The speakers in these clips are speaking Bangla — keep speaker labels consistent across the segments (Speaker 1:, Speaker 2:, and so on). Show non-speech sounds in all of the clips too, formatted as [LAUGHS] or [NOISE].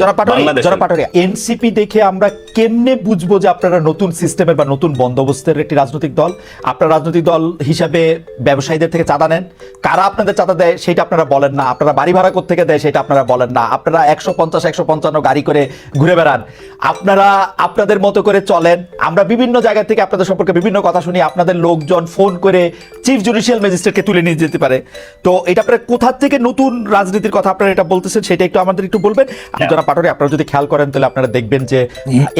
Speaker 1: যারা পাটোয়ারি এনসিপি দেখে আমরা কেমনে বুঝব যে আপনারা নতুন সিস্টেমের বা নতুন বন্দোবস্তের একটি রাজনৈতিক দল? আপনারা রাজনৈতিক দল হিসাবে ব্যবসায়ীদের থেকে চাঁদা নেন। কারা আপনাদের চাঁদা দেয় সেটা আপনারা বলেন না। আপনারা বাড়ি ভাড়া থেকে দেয় সেটা আপনারা বলেন না। আপনারা একশো পঞ্চাশ একশো পঞ্চান্ন গাড়ি করে ঘুরে বেড়ান। আপনারা আপনাদের মতো করে চলেন। আমরা বিভিন্ন জায়গা থেকে আপনাদের সম্পর্কে বিভিন্ন কথা শুনি। আপনাদের লোকজন ফোন করে চিফ জুডিশিয়াল ম্যাজিস্ট্রেটকে তুলে নিয়ে যেতে পারে। তো এটা আপনারা কোথা থেকে নতুন রাজনীতির কথা আপনারা এটা বলতেছেন সেটা একটু আমাদের একটু বলবেন। যারা পাটোয়ারি, আপনারা যদি খেয়াল করেন, তাহলে আপনারা দেখবেন যে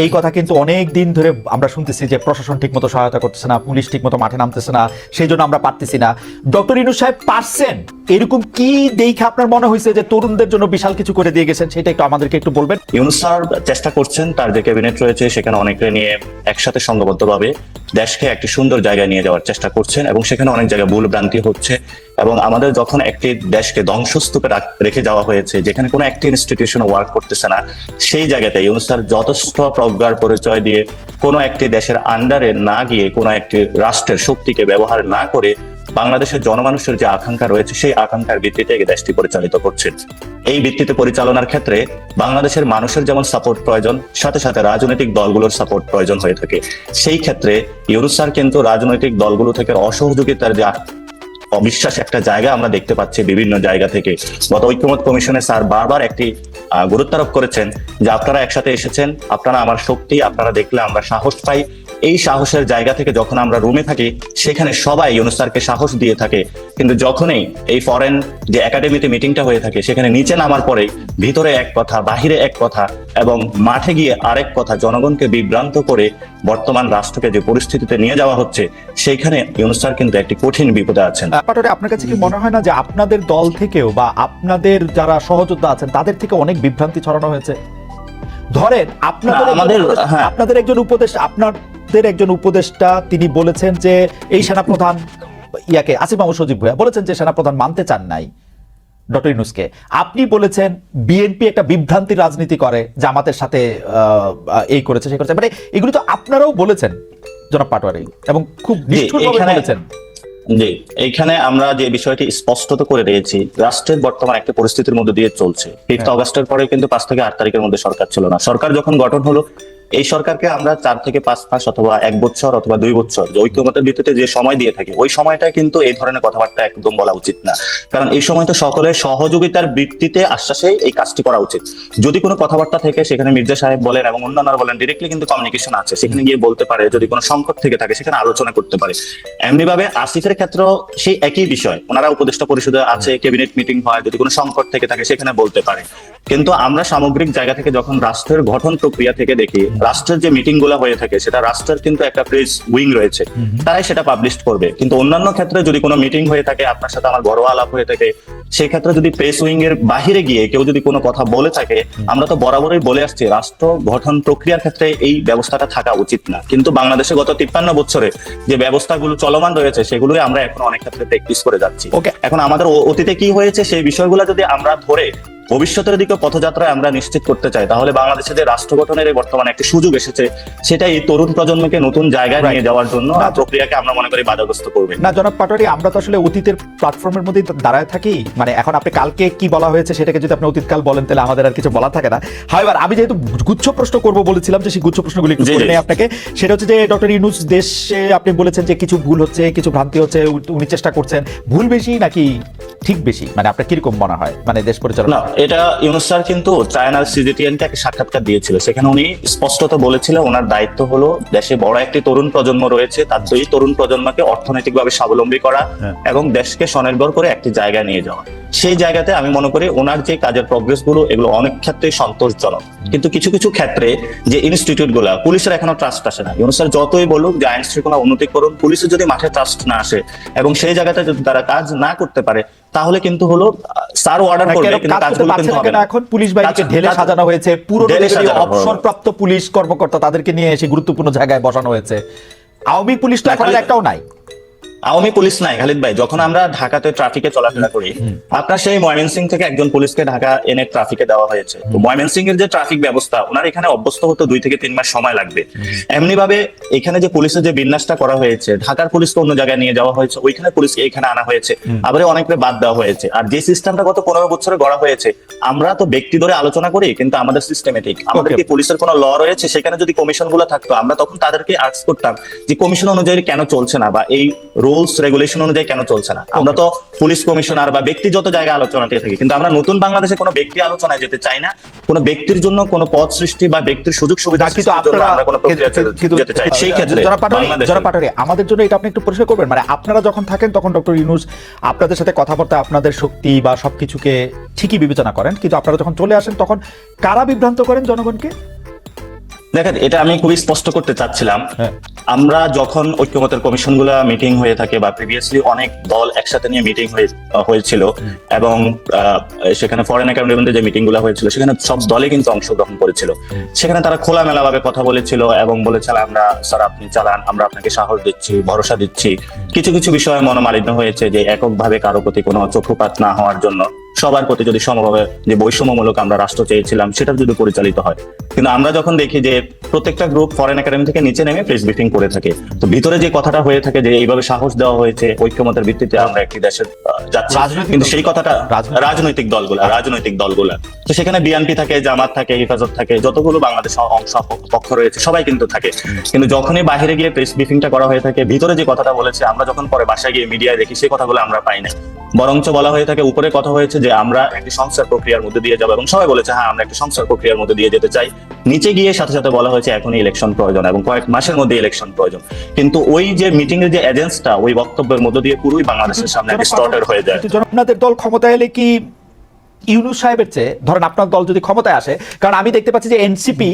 Speaker 1: এই কথা কিন্তু অনেক দিন ধরে আমরা শুনতেছি যে প্রশাসন ঠিকমতো সহায়তা করতেছে না, পুলিশ ঠিকমতো মাঠে নামতেছে না, সেই জন্য আমরা পারতেছি না। ডক্টর ইনু সাহেব পারছেন? এরকম কি দেখে আপনার মনে হয়েছে যে তরুণদের জন্য বিশাল কিছু করে দিয়ে গেছেন? সেটা একটু আমাদেরকে একটু বলবেন।
Speaker 2: ইউনুস স্যার চেষ্টা করছেন, তার যে ক্যাবিনেট রয়েছে, সেখানে অনেকে নিয়ে একসাথে সংঘবদ্ধভাবে দেশকে একটি সুন্দর জায়গায় নিয়ে যাওয়ার চেষ্টা করছেন এবং সেখানে অনেক জায়গায় ভুল ভ্রান্তি হচ্ছে এবং আমাদের যখন একটি দেশকে ধ্বংসস্তূপে রেখে যাওয়া হয়েছে, যেখানে কোনো একটি ইনস্টিটিউশন ওয়ার্ক করতেছে না। সেই জায়গাতে ইউনুস স্যার যথেষ্ট প্রজ্ঞার পরিচয় দিয়ে কোনো একটি দেশের আন্ডারে না গিয়ে, কোনো একটি রাষ্ট্রের শক্তিকে ব্যবহার না করে বাংলাদেশের জনমানুষের যে আকাঙ্ক্ষা রয়েছে, সেই আকাঙ্ক্ষার ভিত্তিতে এই দেশটি পরিচালিত করছেন এই ভিত্তিতে পরিচালনার ক্ষেত্রে বাংলাদেশের মানুষের যেমন সাপোর্ট প্রয়োজন, সাথে সাথে রাজনৈতিক দলগুলোর সাপোর্ট প্রয়োজন হয়ে থাকে। সেই ক্ষেত্রে ইউরুস স্যার কিন্তু রাজনৈতিক দলগুলো থেকে অসহযোগিতার যে অবিশ্বাস একটা জায়গা আমরা দেখতে পাচ্ছি বিভিন্ন জায়গা থেকে। গত ঐক্যমত কমিশনে স্যার বারবার একটি গুরুত্বারোপ করেছেন যে আপনারা একসাথে এসেছেন আপনারা আমার শক্তি আপনারা দেখলে আমরা সাহস পাই। এই সাহসের জায়গা থেকে যখন আমরা রুমে থাকি সেখানে সবাই ইউনুস স্যারকে সাহস দিয়ে থাকে কিন্তু যখনই এই ফরেন যে একাডেমিতে মিটিংটা হয়ে থাকে সেখানে নিচে নামার পরে ভিতরে এক কথা বাহিরে এক কথা এবং মাঠে গিয়ে আরেক কথা জনগণকে বিভ্রান্ত করে বর্তমান রাষ্ট্রকে যে পরিস্থিতিতে নিয়ে যাওয়া হচ্ছে সেইখানে ইউনুস স্যার কিন্তু একটি কঠিন বিপদে আছেন
Speaker 1: পাটোয়ারি আপনার কাছে কি মনে হয় না যে আপনাদের দল থেকেও বা আপনাদের যারা সহযোদ্ধা আছেন তাদের থেকে অনেক বিভ্রান্তি ছড়ানো হয়েছে ধরেন আপনাদের
Speaker 2: আমাদের- হ্যাঁ।
Speaker 1: আপনাদের একজন উপদেশ আপনাদের একজন উপদেষ্টা তিনি বলেছেন যে এই সেনাপ্রধান ইয়াকে আসিফ মাহমুদ সজীব ভুয়া বলেছেন যে সেনাপ্রধান মানতে চান নাই ডক্টর ইনুসকে আপনি বলেছেন বিএনপি একটা বিভ্রান্তির রাজনীতি করে জামাতের সাথে এই করেছে সে করেছে। মানে এগুলো তো আপনারাও বলেছেন জনাব পাটোয়ারি এবং খুব নিষ্ঠুরভাবে বলেছেন।
Speaker 2: জি এইখানে আমরা যে বিষয়টি স্পষ্টত করে দিয়েছি রাষ্ট্রের বর্তমান একটা পরিস্থিতির মধ্যে দিয়ে চলছে। ফিফথ
Speaker 1: হ্যাঁ।
Speaker 2: অগস্টের পরে কিন্তু পাঁচ থেকে আট তারিখের মধ্যে সরকার ছিল না। সরকার যখন গঠন হলো এই সরকারকে আমরা চার থেকে পাঁচ মাস অথবা এক বছর অথবা দুই বছর যে ঐক্যমতের ভিত্তিতে যে সময় দিয়ে থাকি, ওই সময়টা কিন্তু এই ধরনের কথাবার্তা একদম বলা উচিত না। কারণ এই সময় তো সকলের সহযোগিতার ভিত্তিতে আশ্বাসে এই কাজটি করা উচিত। যদি কোনো কথাবার্তা থেকে সেখানে মির্জা সাহেব বলেন এবং অন্যান্যরা বলেন ডিরেক্টলি কিন্তু কমিউনিকেশন আছে। সেখানে গিয়ে বলতে পারে, যদি কোনো সংকট থেকে থাকে সেখানে আলোচনা করতে পারে। এমনি ভাবে আসিফের ক্ষেত্রেও সেই একই বিষয়। ওনারা উপদেষ্টা পরিষদে আছে ক্যাবিনেট মিটিং হয়, যদি কোনো সংকট থেকে থাকে সেখানে বলতে পারে। কিন্তু আমরা সামগ্রিক জায়গা থেকে যখন রাষ্ট্রের গঠন প্রক্রিয়া থেকে দেখি রাষ্ট্রের যে মিটিংগুলো হয়ে থাকে সেটা রাষ্ট্রের কিন্তু একটা প্রেস উইং রয়েছে। তারাই সেটা পাবলিশ করবে। কিন্তু অন্যান্য ক্ষেত্রে যদি কোনো মিটিং হয়ে থাকে আপনার সাথে আমার ঘরোয়া আলাপ হয়ে থাকে সেই ক্ষেত্রে যদি প্রেস উইং এর বাহিরে গিয়ে কেউ যদি কোনো কথা বলে থাকে আমরা তো বরাবরই বলে আসছি রাষ্ট্র গঠন প্রক্রিয়ার ক্ষেত্রে এই ব্যবস্থাটা থাকা উচিত না। কিন্তু বাংলাদেশে গত তিপ্পান্ন বছরে যে ব্যবস্থাগুলো চলমান রয়েছে সেগুলোই আমরা এখন অনেক ক্ষেত্রে প্র্যাকটিস করে যাচ্ছি।
Speaker 1: Okay.
Speaker 2: এখন আমাদের অতীতে কি হয়েছে সেই বিষয়গুলো যদি আমরা ধরে ভবিষ্যতের দিকে পথযাত্রায় আমরা নিশ্চিত করতে চাই। তাহলে বাংলাদেশে যে রাষ্ট্র গঠনের বর্তমানে একটি সুযোগ এসেছে সেটা এই তরুণ প্রজন্মকে নতুন জায়গায় নিয়ে যাওয়ার জন্য প্রক্রিয়াকে আমরা মনে করি বাধাগ্রস্ত করবে
Speaker 1: না জনাব পাটোয়ারি আমরা তো আসলে অতীতের প্ল্যাটফর্মের মধ্যেই দাঁড়ায় থাকি। মানে এখন আপনি কালকে কি বলা হয়েছে সেটাকে যদি আপনি অতীতকাল বলেন তাহলে আমাদের আর কিছু বলা থাকে না। হয় এবার আমি যেহেতু গুচ্ছ প্রশ্ন করব বলেছিলাম যে সেই গুচ্ছ প্রশ্নগুলি একটু
Speaker 2: জি,
Speaker 1: করে নেই আপনাকে সেটা হচ্ছে যে ডক্টর ইউনুস দেশে আপনি বলেছেন যে কিছু ভুল হচ্ছে কিছু ভ্রান্তি হচ্ছে উনি চেষ্টা করছেন। ভুল বেশি নাকি ঠিক বেশি? মানে আপনার কীরকম মনে হয়? মানে দেশ পরিচালনা
Speaker 2: এটা ইউনুস স্যার কিন্তু চায়নার সিজিটিএনকে কে সাক্ষাৎকার দিয়েছিল সেখানে উনি স্পষ্টত বলেছিল ওনার দায়িত্ব হলো দেশে বড় একটি তরুণ প্রজন্ম রয়েছে তার দুই তরুণ প্রজন্মকে অর্থনৈতিকভাবে স্বাবলম্বী করা
Speaker 1: হ্যাঁ।
Speaker 2: এবং দেশকে স্বনির্ভর করে একটি জায়গায় নিয়ে যাওয়া সেই জায়গাতে আমি মনে করি ওনার যে কাজের প্রগ্রেসগুলো এগুলো অনেক ক্ষেত্রে সন্তোষজনক। কিন্তু কিছু কিছু ক্ষেত্রে যে ইনস্টিটিউটগুলা পুলিশের এখনও ট্রাস্ট আসে না। ইউনুস স্যার যতই বলুক যে আইন শৃঙ্খলা উন্নতি করুন পুলিশের যদি মাঠে ট্রাস্ট না আসে এবং সেই জায়গাতে যদি তারা কাজ না করতে পারে তাহলে কিন্তু হলো স্যার অর্ডার করবে কিন্তু কাজগুলো কিন্তু হবে না।
Speaker 1: এখন? পুলিশ বাহিনীকে ঢেলে সাজানো হয়েছে পুরো অবসরপ্রাপ্ত পুলিশ কর্মকর্তা তাদেরকে নিয়ে এসে গুরুত্বপূর্ণ জায়গায় বসানো হয়েছে। আওয়ামী পুলিশ তো এখন একটাও নাই।
Speaker 2: আওয়ামী পুলিশ নাই খালিদ ভাই। যখন আমরা ঢাকাতে ট্রাফিকে চলাফেরা করি আপনার সেই ময়মনসিং থেকে একজন পুলিশকে ঢাকা এনে ট্রাফিকে দেওয়া হয়েছে। তো ময়মনসিং এর যে ট্রাফিক ব্যবস্থা ওনার এখানে অভ্যস্ত হতে দুই থেকে তিন মাস সময় লাগবে। এমনি ভাবে এখানে যে পুলিশের যে বিন্যাসটা করা হয়েছে ঢাকার পুলিশকে অন্য জায়গায় নিয়ে যাওয়া হয়েছে ওইখানে পুলিশকে এখানে আনা হয়েছে। আবার অনেককে বাদ দেওয়া হয়েছে। আর যে সিস্টেমটা গত পনেরো বছরে গড়া হয়েছে আমরা তো ব্যক্তি ধরে আলোচনা করি কিন্তু আমাদের সিস্টেমেটিক আমাদের কি পুলিশের কোনো ল রয়েছে? সেখানে যদি কমিশনগুলো থাকতো আমরা তখন তাদেরকে আর্টস করতাম যে কমিশন অনুযায়ী কেন চলছে না বা এই রুলস রেগুলেশন অনুযায়ী কেন চলছে না? আমরা তো পুলিশ কমিশনার বা ব্যক্তিগত জায়গায় আলোচনাতে থাকি কিন্তু আমরা নতুন বাংলাদেশে কোনো ব্যক্তি আলোচনায় যেতে চাই না। কোনো ব্যক্তির জন্য কোনো পদ সৃষ্টি বা ব্যক্তির সুযোগ সুবিধা
Speaker 1: কিন্তু আপনারা
Speaker 2: কোনো প্রক্রিয়া
Speaker 1: কিন্তু- কিন্তু
Speaker 2: যেতে চাই সেই ক্ষেত্রে
Speaker 1: যারা পাটোয়ারি আমাদের জন্য এটা আপনি একটু পরিষ্কার করবেন। মানে আপনারা যখন থাকেন তখন ডক্টর ইউনুস আপনাদের সাথে কথাবার্তা আপনাদের শক্তি বা সবকিছুকে ঠিকই বিবেচনা করেন। কিন্তু আপনারা যখন চলে আসেন তখন কারা বিভ্রান্ত করেন জনগণকে?
Speaker 2: দেখেন এটা আমি খুবই স্পষ্ট করতে চাচ্ছিলাম।
Speaker 1: হ্যাঁ।
Speaker 2: আমরা যখন ঐক্যমতের কমিশনগুলা মিটিং হয়ে থাকে বা প্রিভিয়াসলি অনেক দল একসাথে নিয়ে মিটিং হয়েছিল এবং সেখানে ফরেন অ্যাকাউন্টের যে মিটিংগুলো হয়েছিল, সেখানে সব দলে কিন্তু অংশগ্রহণ করেছিল। সেখানে তারা খোলামেলা ভাবে কথা বলেছিল এবং বলেছিল, আমরা স্যার আপনি চালান, আমরা আপনাকে সাহস দিচ্ছি, ভরসা দিচ্ছি। কিছু কিছু বিষয়ে মনোমালিন্য হয়েছে যে, এককভাবে কারও প্রতি কোনো চক্ষুপাত না হওয়ার জন্য। সবার প্রতি যদি সমভাবে যে বৈষম্যমূলক আমরা রাষ্ট্র চেয়েছিলাম সেটা যদি পরিচালিত হয়। কিন্তু আমরা যখন দেখি যে প্রত্যেকটা গ্রুপ ফরেন একাডেমি থেকে নিচে নেমে প্রেস ব্রিফিং করে থাকে তো ভিতরে যে কথাটা হয়ে থাকে যে এইভাবে সাহস দেওয়া হয়েছে ঐক্যমতের ভিত্তিতে আমরা একটি দেশের যাচ্ছি কিন্তু সেই কথাটা
Speaker 1: রাজনৈতিক-
Speaker 2: দলগুলা রাজনৈতিক দলগুলা। তো সেখানে বিএনপি থাকে জামাত থাকে হেফাজত থাকে যতগুলো বাংলাদেশ অংশ পক্ষ রয়েছে সবাই কিন্তু থাকে। কিন্তু যখনই বাইরে গিয়ে প্রেস ব্রিফিংটা করা হয়ে থাকে ভিতরে যে কথাটা বলেছে আমরা যখন পরে বাসায় গিয়ে মিডিয়ায় দেখি সেই কথাগুলো আমরা পাই না বরঞ্চ বলা হয়ে থাকে উপরে কথা হয়েছে যে আমরা একটি সংস্কার প্রক্রিয়ার মধ্যে দিয়ে যাব এবং সবাই বলেছে হ্যাঁ আমরা একটি সংস্কার প্রক্রিয়ার মধ্যে দিয়ে যেতে চাই। নিচে গিয়ে সাথে সাথে বলা হয়েছে এখনই ইলেকশন প্রয়োজন এবং কয়েক মাসের মধ্যে ইলেকশন প্রয়োজন। কিন্তু ওই যে মিটিং এর যে এজেন্সটা ওই বক্তব্যের মধ্যে দিয়ে পুরোই বাংলাদেশের সামনে একটা স্টর্টের হয়ে যায়।
Speaker 1: আপনাদের দল ক্ষমতায় এলে কি ইউনুস সাহেবের চেয়ে ধরেন আপনার দল যদি ক্ষমতায় আসে কারণ আমি দেখতে পাচ্ছি যে এনসিপি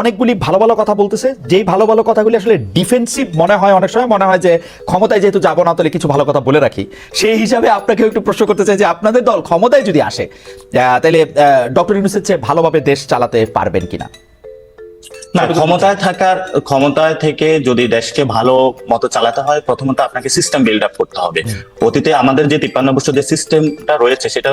Speaker 1: অনেকগুলি ভালো ভালো কথা বলতেছে। যেই ভালো ভালো কথাগুলি আসলে ডিফেন্সিভ মনে হয় অনেক সময় মনে হয় যে ক্ষমতায় যেহেতু যাব না তাহলে কিছু ভালো কথা বলে রাখি। সেই হিসাবে আপনাকে একটু প্রশ্ন করতে চাই যে আপনাদের দল ক্ষমতায় যদি আসে আহ, তাহলে ডক্টর ইউনুসের চেয়ে ভালোভাবে দেশ চালাতে পারবেন কিনা?
Speaker 2: না ক্ষমতায় থাকার ক্ষমতায় থেকে যদি দেশকে ভালো মতো চালাতে হয় প্রথমত আপনাকে সিস্টেম বিল্ড আপ করতে হবে। অতীতে আমাদের যে তিপ্পান্ন বছর যে সিস্টেমটা রয়েছে সেটা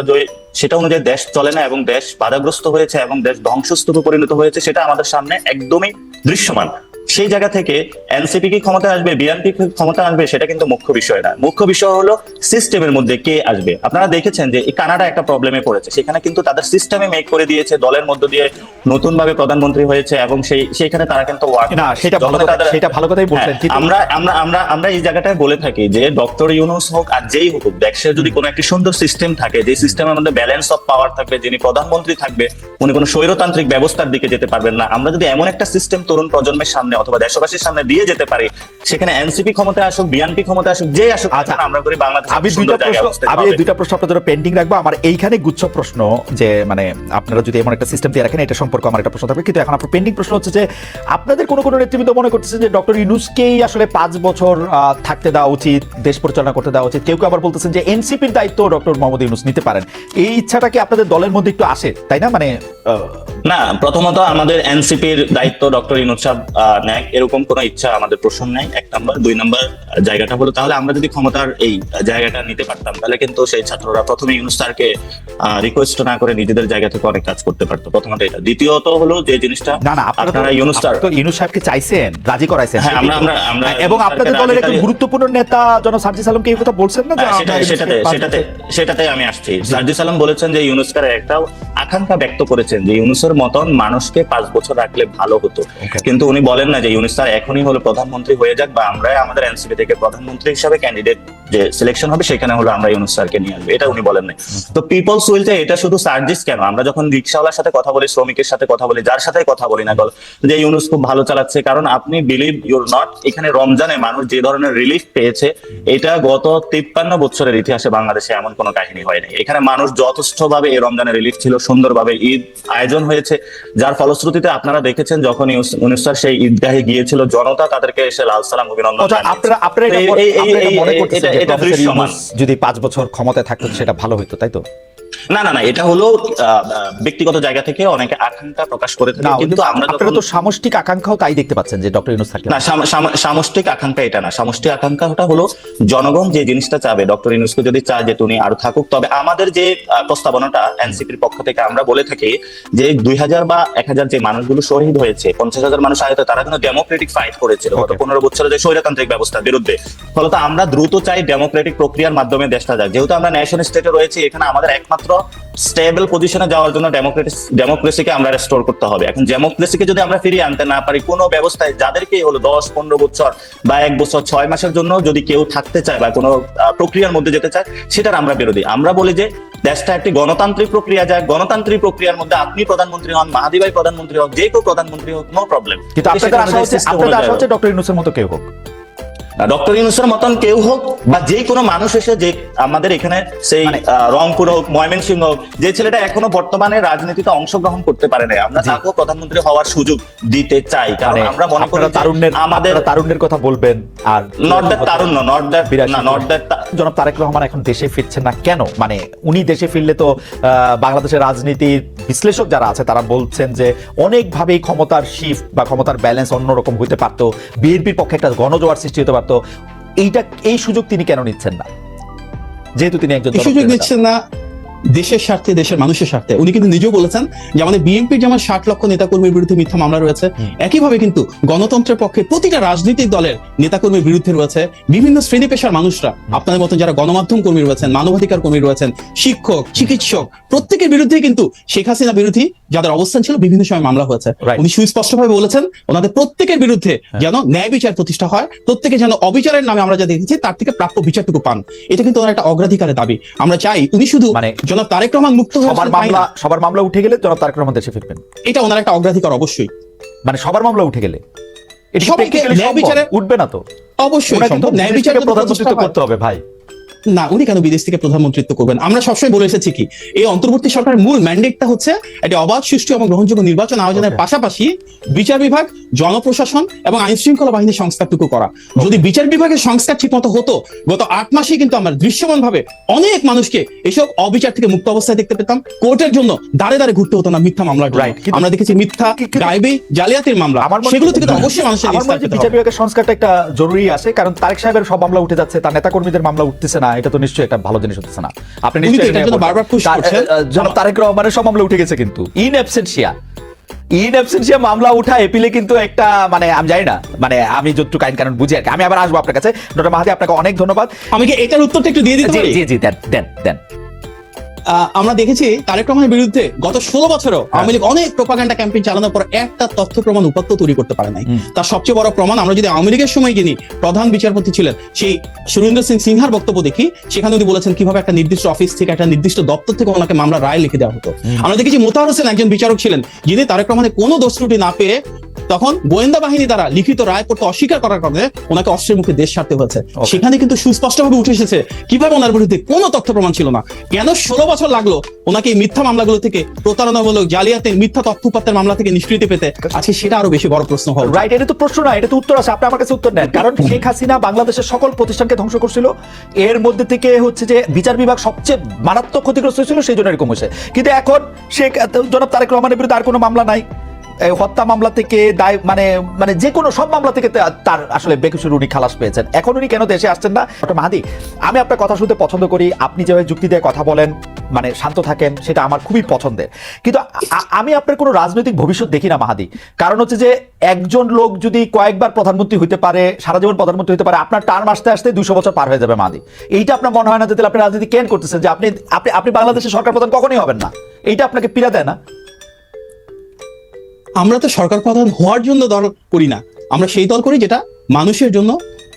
Speaker 2: সেটা অনুযায়ী দেশ চলে না এবং দেশ বাধাগ্রস্ত হয়েছে এবং দেশ ধ্বংসস্তূপে পরিণত হয়েছে সেটা আমাদের সামনে একদমই দৃশ্যমান। সেই জায়গা থেকে এনসিপি কি ক্ষমতা আসবে বিএনপি কি ক্ষমতা আসবে সেটা কিন্তু মুখ্য বিষয় না। মুখ্য বিষয় হলো সিস্টেমের মধ্যে কে আসবে। আপনারা দেখেছেন যে কানাডা একটা প্রবলেমে পড়েছে। সেখানে কিন্তু তাদের সিস্টেমে মেক করে দিয়েছে দলের মধ্য দিয়ে নতুন ভাবে প্রধানমন্ত্রী হয়েছে এবং সেই সেইখানে তারা কিন্তু work
Speaker 1: না সেটা ভালো কথা সেটা ভালো কথাই বলছেন
Speaker 2: হ্যাঁ, আমরা আমরা আমরা আমরা এই জায়গাটায় বলে থাকি যে ডক্টর ইউনুস হোক আর যেই হোক দেশের যদি কোনো একটি সুন্দর সিস্টেম থাকে যে সিস্টেমের মধ্যে ব্যালেন্স অফ পাওয়ার থাকবে যিনি প্রধানমন্ত্রী থাকবে উনি কোনো স্বৈরতান্ত্রিক ব্যবস্থার দিকে যেতে পারবেন না। আমরা যদি এমন একটা সিস্টেম তরুণ প্রজন্মের সামনে অথবা দেশবাসীর সামনে দিয়ে যেতে পারি সেখানে এনসিপি ক্ষমতায় আসুক বিএনপি ক্ষমতায় আসুক যে আসুক
Speaker 1: আচ্ছা।
Speaker 2: আমরা করি বাংলাদেশ
Speaker 1: আমি দুইটা প্রশ্ন আমি এই দুইটা প্রশ্ন আপনাদের পেন্ডিং রাখব। আমার এইখানে গুচ্ছ প্রশ্ন যে মানে আপনারা যদি এমন একটা সিস্টেম দিয়ে রাখেন এটা সম্পর্কে আমার একটা প্রশ্ন থাকবে। কিন্তু এখন আপনার পেন্ডিং প্রশ্ন হচ্ছে যে আপনাদের কোনো কোনো নেতৃবৃন্দ মনে করতেছেন যে ডক্টর ইউনুসকেই আসলে পাঁচ বছর থাকতে দেওয়া উচিত দেশ পরিচালনা করতে দেওয়া উচিত। কেউ কেউ আবার বলতেছেন যে এনসিপির দায়িত্ব ডক্টর মোহাম্মদ ইউনুস নিতে পারেন। এই ইচ্ছাটা কি আপনাদের দলের মধ্যে একটু আসে? তাই না? মানে
Speaker 2: না প্রথমত আমাদের এনসিপির দায়িত্ব ডক্টর ইনুজ সাহেব নেয় এরকম কোনো ইচ্ছা আমাদের প্রশ্ন নেই। এক নাম্বার। দুই নাম্বার জায়গাটা হলো তাহলে আমরা যদি ক্ষমতার এই জায়গাটা নিতে পারতাম তাহলে কিন্তু সেই ছাত্ররা প্রথমে ইউনুস স্যারকে রিকোয়েস্ট না করে নিজেদের জায়গা থেকে অনেক কাজ করতে পারতো। প্রথমত এটা। দ্বিতীয়ত হলো যে জিনিসটা
Speaker 1: না না আপনারা
Speaker 2: ইউনুস স্যার
Speaker 1: তো ইউনুস সাহেবকে চাইছেন রাজি করাইছেন।
Speaker 2: হ্যাঁ, আমরা- আমরা- আমরা
Speaker 1: এবং আপনাদের দলের একজন গুরুত্বপূর্ণ নেতা জন সার্জি সালামকে এই কথা বলছেন না যে
Speaker 2: হ্যাঁ, সেটাতে সেটাতে সেটাতে আমি আসছি। সার্জি সালাম বলেছেন যে ইউনুসকার একটা আকাঙ্ক্ষা ব্যক্ত করেছেন যে ইউনুসের মতন মানুষকে পাঁচ বছর রাখলে ভালো হতো। কিন্তু উনি বলেন না যে ইউনুস এখনই হলো প্রধানমন্ত্রী হয়ে যাক বা আমরা আমাদের এনসিপি থেকে প্রধানমন্ত্রী হিসাবে ক্যান্ডিডেট যে সিলেকশন হবে সেখানে হলো আমরা ইউনুস স্যারকে নিয়ে আসব। এটা উনি বলেন নাই। তো পিপলস উইলতে এটা শুধু সার্জিস কেন? আমরা যখন রিক্সাওয়ালার সাথে কথা বলি শ্রমিকের সাথে কথা বলি যার সাথে কথা বলি না বল যে ইউনুস খুব ভালো চালাচ্ছে কারণ আপনি বিলিভ ইউর নট এখানে রমজানে মানুষ যে ধরনের রিলিফ পেয়েছে এটা গত তিপ্পান্ন বছরের ইতিহাসে বাংলাদেশে এমন কোনো কাহিনী হয়নি। এখানে মানুষ যথেষ্ট ভাবে এই রমজানে রিলিফ ছিল সুন্দরভাবে ঈদ আয়োজন হয়েছে যার ফলশ্রুতিতে আপনারা দেখেছেন যখন ইউনুস- স্যার সেই ঈদগাহে গিয়েছিল জনতা তাদেরকে এসে লাল সালাম অভিনন্দন
Speaker 1: আচ্ছা, আপনারা আপনারা এটা মনে- মনে
Speaker 2: দৃশ্যমান।
Speaker 1: যদি পাঁচ বছর ক্ষমতায় থাকতো সেটা ভালো হতো তাই তো?
Speaker 2: না না না এটা হলো ব্যক্তিগত জায়গা থেকে অনেকে আকাঙ্ক্ষা প্রকাশ করে থাকে কিন্তু আমরা
Speaker 1: আপনারা তো সামষ্টিক আকাঙ্ক্ষাও তাই দেখতে পাচ্ছেন যে ডক্টর ইউনুস থাকলে
Speaker 2: না সাম- সাম- সামষ্টিক আকাঙ্ক্ষা এটা না। সামষ্টিক আকাঙ্ক্ষাটা হলো জনগণ যে জিনিসটা চাবে ডক্টর ইউনুসকে যদি চায় যে তুমি আরও থাকুক তবে আমাদের যে প্রস্তাবনাটা এনসিপির পক্ষ থেকে আমরা বলে থাকি যে দুই হাজার বা এক হাজার যে মানুষগুলো শহীদ হয়েছে পঞ্চাশ হাজার মানুষ আহত তারা কিন্তু ডেমোক্রেটিক ফাইট করেছিল গত পনেরো বছরের যে স্বৈরতান্ত্রিক ব্যবস্থার বিরুদ্ধে। ফলত আমরা দ্রুত চাই ডেমোক্রেটিক প্রক্রিয়ার মাধ্যমে দেশটা যাক যেহেতু আমরা ন্যাশন স্টেটে রয়েছে এখানে আমাদের একমাত্র স্টেবল পজিশনে যাওয়ার জন্য ডেমোক্রেটিক ডেমোক্রেসিকে আমরা রেস্টোর করতে হবে। এখন ডেমোক্রেসিকে যদি আমরা ফিরিয়ে আনতে না পারি কোনো ব্যবস্থায় যাদেরকে হলো দশ পনেরো বছর বা এক বছর ছয় মাসের জন্য যদি কেউ থাকতে চায় বা কোনো প্রক্রিয়ার মধ্যে যেতে চায় সেটার আমরা বিরোধী। আমরা বলি যে দেশটা একটি গণতান্ত্রিক প্রক্রিয়া যায়। গণতান্ত্রিক প্রক্রিয়ার মধ্যে আপনি প্রধানমন্ত্রী হন মাহাদি ভাই প্রধানমন্ত্রী হোক যে কেউ প্রধানমন্ত্রী হোক নো প্রবলেম
Speaker 1: কিন্তু আপনাদের আশা হচ্ছে আপনাদের আশা হচ্ছে ডক্টর ইউনুসের মতো কেউ হোক।
Speaker 2: ডক্টর ইউনুসের মতন কেউ হোক বা যে কোনো মানুষ এসে যে আমাদের এখানে সেই
Speaker 1: মানে-
Speaker 2: রংপুর হোক ময়মনসিংহ হোক যে ছেলেটা এখনও বর্তমানে রাজনীতিতে অংশগ্রহণ করতে পারে না আমরা তাকেও প্রধানমন্ত্রী হওয়ার সুযোগ দিতে চাই কারণ
Speaker 1: মানে
Speaker 2: আমরা মনে করি
Speaker 1: তারুণ্যের
Speaker 2: আমাদের
Speaker 1: তারুণ্যের কথা বলবেন আর
Speaker 2: নট দ্যাট তারুণ্য নট দ্যাট না নট দ্যাট
Speaker 1: জনাব তারেক রহমান এখন দেশে ফিরছেন না কেন? মানে উনি দেশে ফিরলে তো আহ, বাংলাদেশের রাজনীতির বিশ্লেষক যারা আছে তারা বলছেন যে অনেকভাবেই ক্ষমতার শিফট বা ক্ষমতার ব্যালেন্স অন্যরকম হইতে পারতো। বিএনপির পক্ষে একটা গণজোয়ার সৃষ্টি হতে পারতো। এইটা এই সুযোগ তিনি কেন নিচ্ছেন না? যেহেতু তিনি একজন
Speaker 3: সুযোগ নিচ্ছেন না দেশের স্বার্থে দেশের মানুষের স্বার্থে। উনি কিন্তু নিজেও বলেছেন যে আমাদের বিএনপির যেমন ষাট লক্ষ নেতাকর্মীর বিরুদ্ধে মিথ্যা মামলা রয়েছে একইভাবে কিন্তু গণতন্ত্রের পক্ষে প্রতিটা রাজনৈতিক দলের নেতাকর্মীর বিরুদ্ধে রয়েছে বিভিন্ন শ্রেণি পেশার মানুষরা। আপনাদের মতন যারা গণমাধ্যম কর্মী রয়েছেন মানবাধিকার কর্মী রয়েছেন শিক্ষক চিকিৎসক প্রত্যেকের বিরুদ্ধে কিন্তু শেখ হাসিনা বিরোধী যাদের অবস্থান ছিল বিভিন্ন সময় মামলা হয়েছে. উনি সুস্পষ্টভাবে বলেছেন ওনাদের প্রত্যেকের বিরুদ্ধে যেন ন্যায় বিচার প্রতিষ্ঠা হয় প্রত্যেকে যেন অবিচারের নামে আমরা যা দেখেছি তার থেকে প্রাপ্য বিচারটুকু পান। এটা কিন্তু ওনার একটা অগ্রাধিকারের দাবি। আমরা চাই উনি শুধু
Speaker 1: মানে
Speaker 3: জনাব তারেক রহমান মুক্ত
Speaker 1: সবার মামলা। সবার মামলা উঠে গেলে জনাব তারেক রহমান দেশে ফিরবেন
Speaker 3: এটা ওনার একটা অগ্রাধিকার অবশ্যই।
Speaker 1: মানে সবার মামলা উঠে গেলে। এটা
Speaker 3: সবাইকে ন্যায় বিচারে-
Speaker 1: উঠবে না তো।
Speaker 3: অবশ্যই সম্ভব। ন্যায় বিচারে প্রধান
Speaker 1: করতে হবে ভাই।
Speaker 3: না উনি কেন বিদেশ থেকে প্রধানমন্ত্রিত্ব করবেন? আমরা সবসময় বলে এসেছি কি এই অন্তর্বর্তী সরকারের মূল ম্যান্ডেটটা হচ্ছে একটি অবাধ সুষ্ঠু এবং গ্রহণযোগ্য নির্বাচন আয়োজনের পাশাপাশি বিচার বিভাগ জনপ্রশাসন এবং আইন শৃঙ্খলা বাহিনীর সংস্কারটুকু করা। যদি বিচার বিভাগের সংস্কার ঠিক মতো হতো গত আট মাসে কিন্তু আমরা দৃশ্যমান ভাবে অনেক মানুষকে এসব অবিচার থেকে মুক্ত অবস্থায় দেখতে পেতাম। কোর্টের জন্য দাঁড়ে দাঁড়ে ঘুরতে হতো না মিথ্যা
Speaker 1: মামলা
Speaker 3: আমরা দেখেছি মিথ্যা গাইবে জালিয়াতির মামলা।
Speaker 1: আমার
Speaker 3: সেগুলো থেকে তো [LAUGHS] অবশ্যই মানুষের
Speaker 1: বিচার বিভাগের সংস্কারটা একটা জরুরি আছে কারণ তারেক সাহেবের সব মামলা উঠে যাচ্ছে তার নেতা কর্মীদের মামলা উঠতেছে না। এটা তো নিশ্চয়ই একটা ভালো জিনিস হচ্ছে না। আপনি নিশ্চয়ই
Speaker 3: বারবার push করছেন।
Speaker 1: তারেক রহমানের সব মামলা উঠে গেছে কিন্তু। ইন অ্যাবসেন্সিয়া ইন অ্যাবসেন্সিয়া মামলা উঠা এপিলে কিন্তু একটা মানে আমি জানি না মানে আমি যতটুকু আইন কারণ বুঝি আর কি। আমি আবার আসব আপনার কাছে। ডক্টর মাহাদি আপনাকে অনেক ধন্যবাদ।
Speaker 3: আমি কি এটার উত্তরটা একটু দিয়ে দিতে
Speaker 1: জি
Speaker 3: পারি?
Speaker 1: জি জি দেন দেন দেন।
Speaker 3: আমরা দেখেছি তারেক রহমানের বিরুদ্ধে গত ষোলো বছরও
Speaker 1: হ্যাঁ।
Speaker 3: আওয়ামী লীগ অনেক প্রোপাগান্ডা ক্যাম্পেইন চালানোর পর একটা তথ্য প্রমাণ উপাত্ত তৈরি করতে পারে নাই। তার সবচেয়ে বড় প্রমাণ আমরা যদি আওয়ামী লীগের সময় যিনি প্রধান বিচারপতি ছিলেন সেই সুরেন্দ্র সিং সিনহার বক্তব্য দেখি সেখানে উনি বলেছেন কীভাবে একটা নির্দিষ্ট অফিস থেকে একটা নির্দিষ্ট দপ্তর থেকে ওনাকে মামলা রায় লিখে দেওয়া হতো? আমরা দেখেছি মোতাহার হোসেন একজন বিচারক ছিলেন যিনি তারেক রহমানের কোনো দোষ ত্রুটি না পেয়ে তখন গোয়েন্দা বাহিনী দ্বারা লিখিত রায় করতে অস্বীকার করার কারণে ওনাকে অস্ত্রের মুখে দেশ ছাড়তে হয়েছে। সেখানে কিন্তু সুস্পষ্টভাবে উঠে এসেছে কীভাবে ওনার বিরুদ্ধে কোনো তথ্য প্রমাণ ছিল না। কেন ষোলো বছর লাগল ওনাকে এই মিথ্যা মামলাগুলো থেকে প্রতারণামূলক জালিয়াতের মিথ্যা তথ্য উপাত্তের মামলা থেকে নিষ্কৃতি পেতে? আজকে সেটা আরও বেশি বড় প্রশ্ন উচিত।
Speaker 1: রাইট এটা তো প্রশ্ন না এটা তো উত্তর আছে আপনি আমার কাছে উত্তর নেন কারণ শেখ হাসিনা বাংলাদেশের সকল প্রতিষ্ঠানকে ধ্বংস করছিল। এর মধ্যে থেকে হচ্ছে যে বিচার বিভাগ সবচেয়ে মারাত্মক ক্ষতিগ্রস্ত হয়েছিল সেই জন্য এরকম হয়েছে। কিন্তু এখন শেখ জনাব তারেক রহমানের বিরুদ্ধে আর কোনো মামলা নাই। হত্যা মামলা থেকে দায় মানে মানে যে কোনো সব মামলা থেকে তার আসলে বেকুসুর উনি খালাস পেয়েছেন। এখন উনি কেন দেশে আসছেন না? ডক্টর মাহাদি, আমি আপনার কথা শুনতে পছন্দ করি। আপনি যেভাবে যুক্তি দিয়ে কথা বলেন মানে শান্ত থাকেন, সেটা আমার খুবই পছন্দের। কিন্তু আমি আপনার কোনো রাজনৈতিক ভবিষ্যৎ দেখি না, মাহাদি। কারণ হচ্ছে যে, একজন লোক যদি কয়েকবার প্রধানমন্ত্রী হইতে পারে, সারা জীবন প্রধানমন্ত্রী হতে পারে, আপনার টার্ম আসতে আসতে দুশো বছর পার হয়ে যাবে, মাহাদি। এইটা আপনার মনে হয় না যে আপনি রাজনীতি কেন করতেছেন? যে আপনি আপনি আপনি বাংলাদেশের সরকার প্রধান কখনই হবেন না। এইটা আপনাকে পীড়া দেয় না।
Speaker 3: আমরা তো সরকার প্রধান হওয়ার জন্য দল করি না। আমরা সেই দল করি যেটা মানুষের জন্য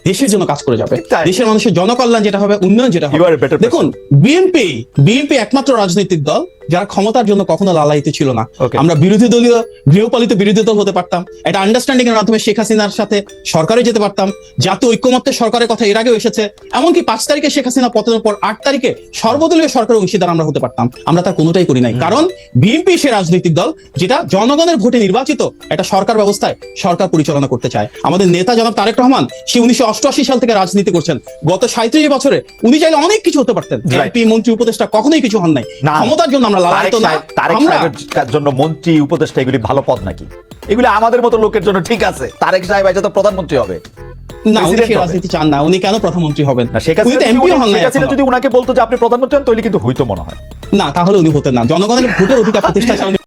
Speaker 3: দেশের জন্য কাজ করে যাবে। দেশের মানুষের জনকল্যাণ যেটা হবে উন্নয়ন যেটা হবে। দেখুন বিএনপি বিএনপি একমাত্র রাজনৈতিক দল। যারা ক্ষমতার জন্য কখনো লালায়িত ছিল না। আমরা বিরোধী দলীয় গৃহপালিত বিরোধী দল হতে পারতাম। এটা আন্ডারস্ট্যান্ডিং এর মাধ্যমে শেখ হাসিনার সাথে সরকারে যেতে পারতাম। জাতীয় ঐক্যমত্যের সরকারের কথা এর আগেও এসেছে। এমনকি পাঁচ তারিখে শেখ হাসিনা পতনের পর আট তারিখে সর্বদলীয় সরকারের অংশীদার আমরা হতে পারতাম। আমরা তার কোনোটাই করি নাই। কারণ বিএনপি সে রাজনৈতিক দল যেটা জনগণের ভোটে নির্বাচিত একটা সরকার ব্যবস্থায় সরকার পরিচালনা করতে চায়। আমাদের নেতা জনাব তারেক রহমান সে উনিশশো অষ্টআশি সাল থেকে রাজনীতি করছেন। গত সাঁত্রিশ বছরে উনি চাইলে অনেক কিছু হতে পারতেন. মন্ত্রী উপদেষ্টা কখনোই কিছু হন নাই। ক্ষমতার জন্য আমরা
Speaker 1: তারেক সাহেবের জন্য মন্ত্রী উপদেষ্টা এগুলি ভালো পদ নাকি? এগুলি আমাদের মতো লোকের জন্য ঠিক আছে। তারেক সাহেব আজ তো প্রধানমন্ত্রী হবে।
Speaker 3: না উনি
Speaker 1: President
Speaker 3: সে
Speaker 1: হবে।
Speaker 3: রাজনীতি চান না উনি কেন প্রধানমন্ত্রী হবেন?
Speaker 1: না শেখ হাসিনা যদি- উনাকে বলতো যে আপনি প্রধানমন্ত্রী হন তাহলে কিন্তু হইতো মনে হয়।
Speaker 3: না তাহলে উনি হতেন না। জনগণের ভোটের অধিকার প্রতিষ্ঠা [LAUGHS]